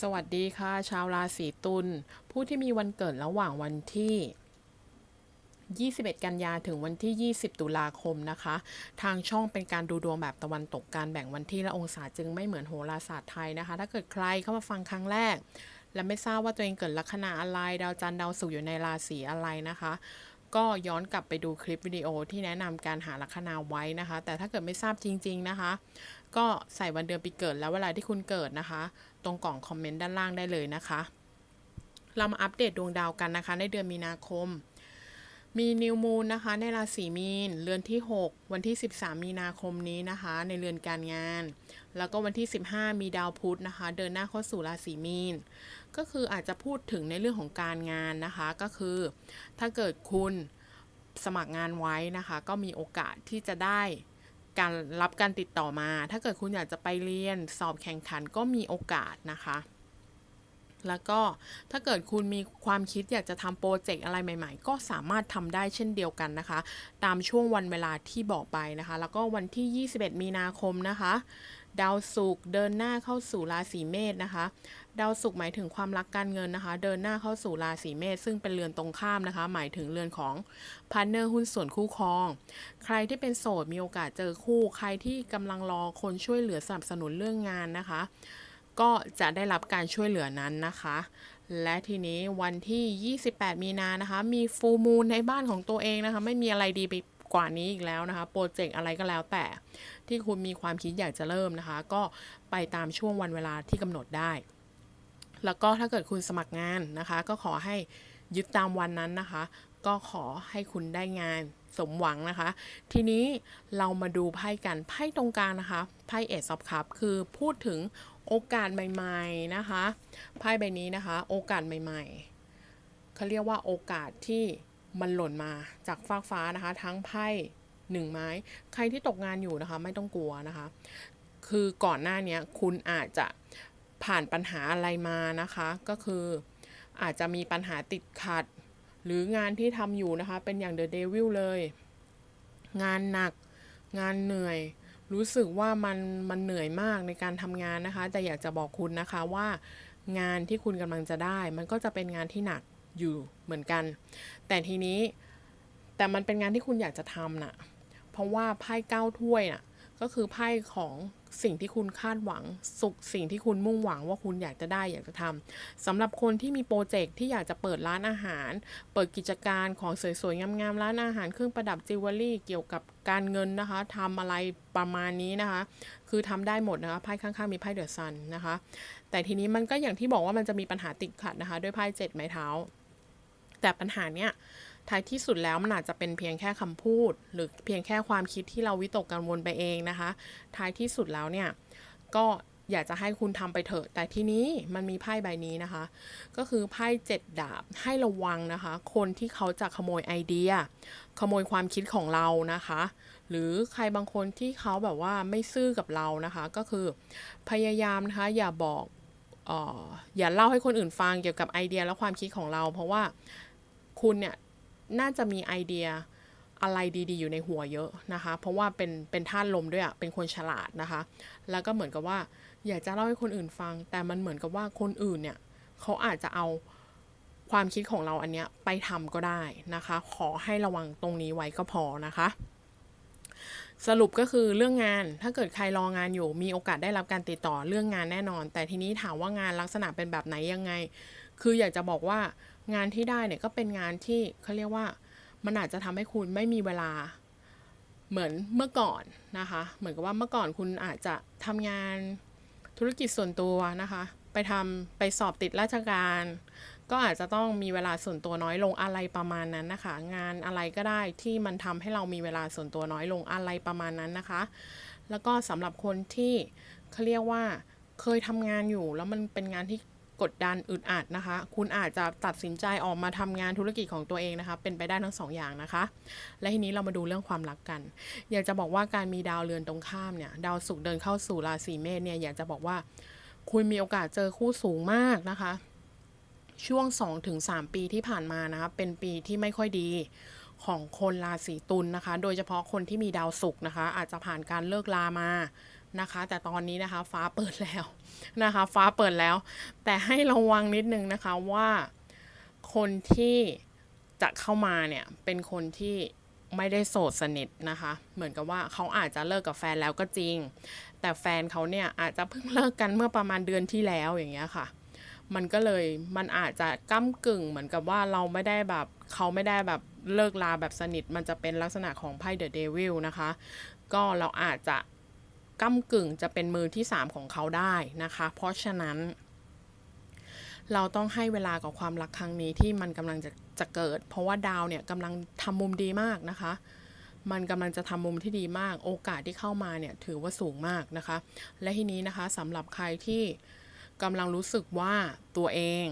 สวัสดีค่ะ ชาวราศีตุลผู้ที่มีวันเกิดระหว่างวันที่ 21 กันยาถึงวันที่ 20 ตุลาคมนะคะ ทางช่องเป็นการดูดวงแบบตะวันตกการแบ่งวันที่และองศาจึงไม่เหมือนโหราศาสตร์ไทยนะคะ ถ้าเกิดใครเข้ามาฟังครั้งแรก และไม่ทราบว่าตัวเองเกิดลัคนาอะไร ดาวจันทร์ดาวศุกร์อยู่ในราศีอะไรนะคะก็ย้อนกลับไปดูคลิปวิดีโอที่แนะนำการหาลัคนาไว้นะคะ แต่ถ้าเกิดไม่ทราบจริง ๆนะคะ ก็ใส่วันเดือนปีเกิดแล้วเวลาที่คุณเกิดนะคะ ตรงกล่องคอมเมนต์ด้านล่างได้เลยนะคะ เรามาอัปเดตดวงดาวกันนะคะ ในเดือนมีนาคม มีนิวมูนนะคะ ในราศีมีน เรือนที่ 6 วันที่ 13 มีนาคมนี้นะคะ ในเรือนการงาน แล้วก็วันที่ 15 มีดาวพุธนะคะ เดินหน้าเข้าสู่ราศีมีน ก็คืออาจจะพูดถึงในเรื่องของการงานนะคะ ก็คือ ถ้าเกิดคุณสมัครงานไว้นะคะ ก็มีโอกาสที่จะได้ การรับการติดต่อมา ถ้าเกิดคุณอยากจะไปเรียนสอบแข่งขันก็มีโอกาสนะคะ แล้วก็ถ้าเกิดคุณมีความคิดอยากจะทำโปรเจกต์อะไรใหม่ ๆ ก็สามารถทำได้เช่นเดียวกันนะคะ ตามช่วงวันเวลาที่บอกไปนะคะ แล้วก็วันที่ 21 มีนาคมนะคะ ดาวศุกร์เดินหน้าเข้าสู่ราศีเมษนะคะ ดาวศุกร์หมายถึงความรักการเงินนะคะ เดินหน้าเข้าสู่ราศีเมษซึ่งเป็นเรือนตรงข้ามนะคะ หมายถึงเรือนของพาร์เนอร์หุ้นส่วนคู่ครอง ใครที่เป็นโสดมีโอกาสเจอคู่ ใครที่กำลังรอคนช่วยเหลือสนับสนุนเรื่องงานนะคะ ก็จะได้รับการช่วยเหลือนั้นนะคะและทีนี้วันที่ 28 มีนานะคะ มีฟูมูลในบ้านของตัวเองนะคะ ไม่มีอะไรดีไป กว่านี้อีกแล้วนะคะโปรเจกต์อะไรก็แล้วแต่ที่คุณมีความคิดอยากจะเริ่มนะคะ ก็ไปตามช่วงวันเวลาที่กำหนดได้ แล้วก็ถ้าเกิดคุณสมัครงานนะคะ ก็ขอให้ยึดตามวันนั้นนะคะ ก็ขอให้คุณได้งานสมหวังนะคะ ทีนี้เรามาดูไพ่กันไพ่ตรงกลางนะคะไพ่เอซอฟคัพคือพูดถึงโอกาสใหม่ๆนะคะไพ่ใบนี้นะคะ โอกาสใหม่ ๆเขาเรียกว่าโอกาสที่ มันหล่นมาจากฟากฟ้านะคะ ทั้งไพ่หนึ่งไม้ ใครที่ตกงานอยู่นะคะ ไม่ต้องกลัวนะคะ คือก่อนหน้านี้คุณอาจจะผ่านปัญหาอะไรมานะคะ ก็คืออาจจะมีปัญหาติดขัด หรืองานที่ทำอยู่นะคะ เป็นอย่างเดอะเดวิลเลย งานหนัก งานเหนื่อย รู้สึกว่ามันมันเหนื่อยมากในการทำงานนะคะ แต่อยากจะบอกคุณนะคะว่างานที่คุณกำลังจะได้ มันก็จะเป็นงานที่หนัก อยู่เหมือนกัน แต่ทีนี้แต่มันเป็นงานที่คุณอยากจะทำน่ะ เพราะว่าไพ่เก้าถ้วยน่ะก็คือไพ่ของสิ่งที่คุณคาดหวัง สุขสิ่งที่คุณมุ่งหวังว่าคุณอยากจะได้อยากจะทำสำหรับคนที่มีโปรเจกต์ที่อยากจะเปิดร้านอาหาร เปิดกิจการของสวยๆงามๆร้านอาหารเครื่องประดับจิวเวลรี่เกี่ยวกับการเงินนะคะทำอะไรประมาณนี้นะคะ คือทำได้หมดนะคะไพ่ข้างๆมีไพ่เดือะซันนะคะ แต่ทีนี้มันก็อย่างที่บอกว่ามันจะมีปัญหาติดขัดนะคะ ด้วยไพ่เจ็ดไม้เท้า แต่ปัญหาเนี้ยท้ายที่สุดแล้วมันอาจจะเป็นเพียงแค่คำพูด หรือเพียงแค่ความคิดที่เราวิตกกังวลไปเองนะคะ ท้ายที่สุดแล้วเนี่ยก็อยากจะให้คุณทำไปเถอะ แต่ที่นี้มันมีไพ่ใบนี้นะคะ ก็คือไพ่เจ็ดดาบให้ระวังนะคะ คนที่เขาจะขโมยไอเดีย ขโมยความคิดของเรานะคะ หรือใครบางคนที่เขาแบบว่าไม่ซื่อกับเรานะคะ ก็คือพยายามนะคะอย่าบอกอออย่าเล่าให้คนอื่นฟังเกี่ยวกับไอเดียและความคิดของเรา เพราะว่า คุณเนี่ยน่าจะมีไอเดียอะไรดีๆ อยู่ในหัวเยอะนะคะ เพราะว่าเป็นเป็นท่านลมด้วยอะ่ะ เป็นคนฉลาดนะคะ แล้วก็เหมือนกับว่า อยากจะเล่าให้คนอื่นฟัง แต่มันเหมือนกับว่าคนอื่นเนี่ยเขาอาจจะเอาความคิดของเราอันเนี้ยไปทำก็ได้นะคะ ขอให้ระวังตรงนี้ไว้ก็พอนะคะ สรุปก็คือเรื่องงานถ้าเกิดใครรองานอยู่ มีโอกาสได้รับการติดต่อเรื่องงานแน่นอน แต่ทีนี้ถามว่างานลักษณะเป็นแบบไหนยังไง คืออยากจะบอกว่างานที่ได้เนี่ยก็เป็นงานที่เขาเรียกว่ามันอาจจะทำให้คุณไม่มีเวลาเหมือนเมื่อก่อนนะคะ เหมือนกับว่าเมื่อก่อนคุณอาจจะทำงานธุรกิจส่วนตัวนะคะ ไปทำไปสอบติดราชการ ก็อาจจะต้องมีเวลาส่วนตัวน้อยลงอะไรประมาณนั้นนะคะ งานอะไรก็ได้ที่มันทำให้เรามีเวลาส่วนตัวน้อยลงอะไรประมาณนั้นนะคะ แล้วก็สำหรับคนที่เขาเรียกว่าเคยทำงานอยู่ แล้วมันเป็นงานที่กดดันอึดอัดนะคะ คุณอาจจะตัดสินใจออกมาทำงานธุรกิจของตัวเองนะคะ เป็นไปได้ทั้งสองอย่างนะคะ และทีนี้เรามาดูเรื่องความรักกัน อยากจะบอกว่าการมีดาวเรือนตรงข้ามเนี่ย ดาวศุกร์เดินเข้าสู่ราศีเมษเนี่ย อยากจะบอกว่า คุณมีโอกาสเจอคู่สูงมากนะคะ ช่วง 2-3 ปีที่ผ่านมานะคะเป็นปีที่ไม่ค่อยดีของคนราศีตุลนะคะ โดยเฉพาะคนที่มีดาวศุกร์นะคะ อาจจะผ่านการเลิกลามานะคะ แต่ตอนนี้นะคะฟ้าเปิดแล้วนะคะ ฟ้าเปิดแล้ว แต่ให้ระวังนิดนึงนะคะว่าคนที่จะเข้ามาเนี่ยเป็นคนที่ไม่ได้โสดสนิทนะคะ เหมือนกับว่าเขาอาจจะเลิกกับแฟนแล้วก็จริง แต่แฟนเขาเนี่ยอาจจะเพิ่งเลิกกันเมื่อประมาณเดือนที่แล้วอย่างเงี้ยค่ะ มันก็เลยมันอาจจะก้ากึ่งเหมือนกับว่าเราไม่ได้แบบเขาไม่ได้แบบเลิกลาแบบสนิท มันจะเป็นลักษณะของไพ่เดอะเดวิลนะคะ ก็เราอาจจะก้ากึ่งจะเป็นมือที่ 3 ของเขาได้นะคะ เพราะฉะนั้น เราต้องให้เวลากับความรักครั้งนี้ที่มันกำลังจะจะเกิด เพราะว่าดาวเนี่ยกำลังทำมุมดีมากนะคะ มันกำลังจะทำมุมที่ดีมาก โอกาสที่เข้ามาเนี่ยถือว่าสูงมากนะคะ และทีนี้นะคะสำหรับใครที่ กำลังรู้สึกว่าตัวเอง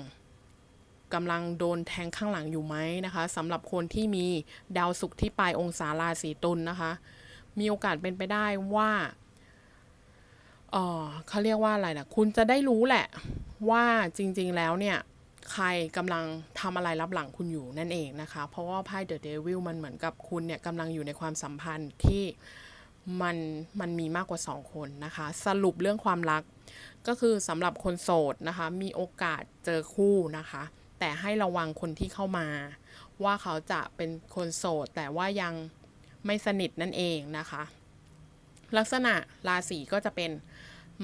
กำลังโดนแทงข้างหลังอยู่ไหมนะคะสำหรับคนที่มีดาวศุกร์ที่ปลายองศาราศีตุลนะคะ มีโอกาสเป็นไปได้ว่าเออเขาเรียกว่าอะไรนะคุณจะได้รู้แหละว่าจริงๆแล้วเนี่ยใครกำลังทำอะไรรับหลังคุณอยู่นั่นเองนะคะ เพราะว่าไพ่เดอะเดวิลมันเหมือนกับคุณเนี่ยกำลังอยู่ในความสัมพันธ์ที่ มันมันมีมากกว่า 2 คนนะคะ สรุปเรื่องความรักก็คือสำหรับคนโสดนะคะ มีโอกาสเจอคู่นะคะ แต่ให้ระวังคนที่เข้ามา ว่าเขาจะเป็นคนโสด แต่ว่ายังไม่สนิทนั่นเองนะคะ ลักษณะราศีก็จะเป็น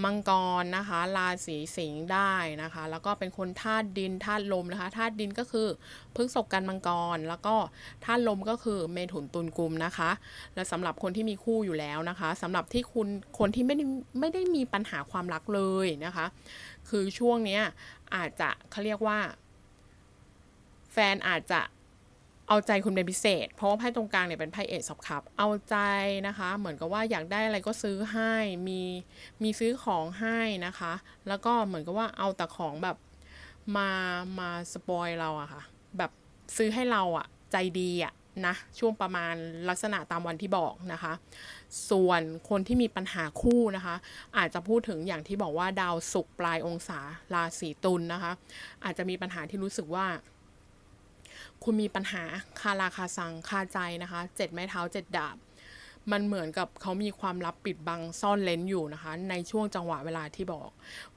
มังกรนะคะ ราศีสิงห์ได้นะคะ แล้วก็เป็นคนธาตุดินธาตุลมนะคะธาตุดินก็คือพฤกษกกันมังกร แล้วก็ธาตุลมก็คือเมถุนตุลกุมนะคะ และสำหรับคนที่มีคู่อยู่แล้วนะคะสำหรับที่คุณคนที่ไม่ได้ไม่ได้มีปัญหาความรักเลยนะคะ คือช่วงเนี้ยอาจจะเขาเรียกว่า แฟนอาจจะ เอาใจคุณเป็นพิเศษ เพราะว่าไพ่ตรงกลางเนี่ยเป็นไพ่เอสอบคับเอาใจนะคะ เหมือนกับว่าอยากได้อะไรก็ซื้อให้มีมีซื้อของให้นะคะ แล้วก็เหมือนกับว่าเอาแต่ของแบบมามาสปอยเราอะค่ะ แบบซื้อให้เราอะใจดีอะนะช่วงประมาณลักษณะตามวันที่บอกนะคะ ส่วนคนที่มีปัญหาคู่นะคะ อาจจะพูดถึงอย่างที่บอกว่าดาวศุกร์ปลายองศาราศีตุลนะคะ อาจจะมีปัญหาที่รู้สึกว่า คุณมีปัญหาคาราคาซังคาใจนะคะเจ็ดไม้เท้าเจ็ดดาบ มันเหมือนกับเขามีความลับปิดบังซ่อนเลนอยู่นะคะ ในช่วงจังหวะเวลาที่บอก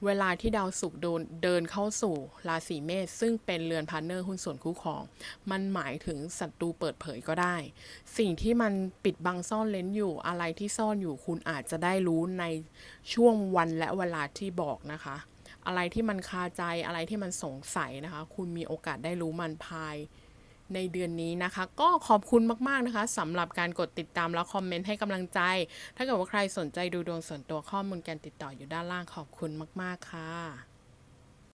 เวลาที่ดาวศุกร์เดินเข้าสู่ราศีเมษซึ่งเป็นเรือนพาร์เนอร์หุ้นส่วนคู่ครอง มันหมายถึงศัตรูเปิดเผยก็ได้ สิ่งที่มันปิดบังซ่อนเลนอยู่อะไรที่ซ่อนอยู่คุณอาจจะได้รู้ในช่วงวันและเวลาที่บอกนะคะ อะไรที่มันคาใจอะไรที่มันสงสัยนะคะ คุณมีโอกาสได้รู้มันภายในเดือนนี้นะคะ ก็ขอบคุณมาก ๆ นะคะสำหรับการกดติดตามและคอมเมนต์ให้กำลังใจ ถ้าเกิดว่าใครสนใจดูดวงส่วนตัวข้อมูลการติดต่ออยู่ด้านล่างขอบคุณมาก ๆ ค่ะ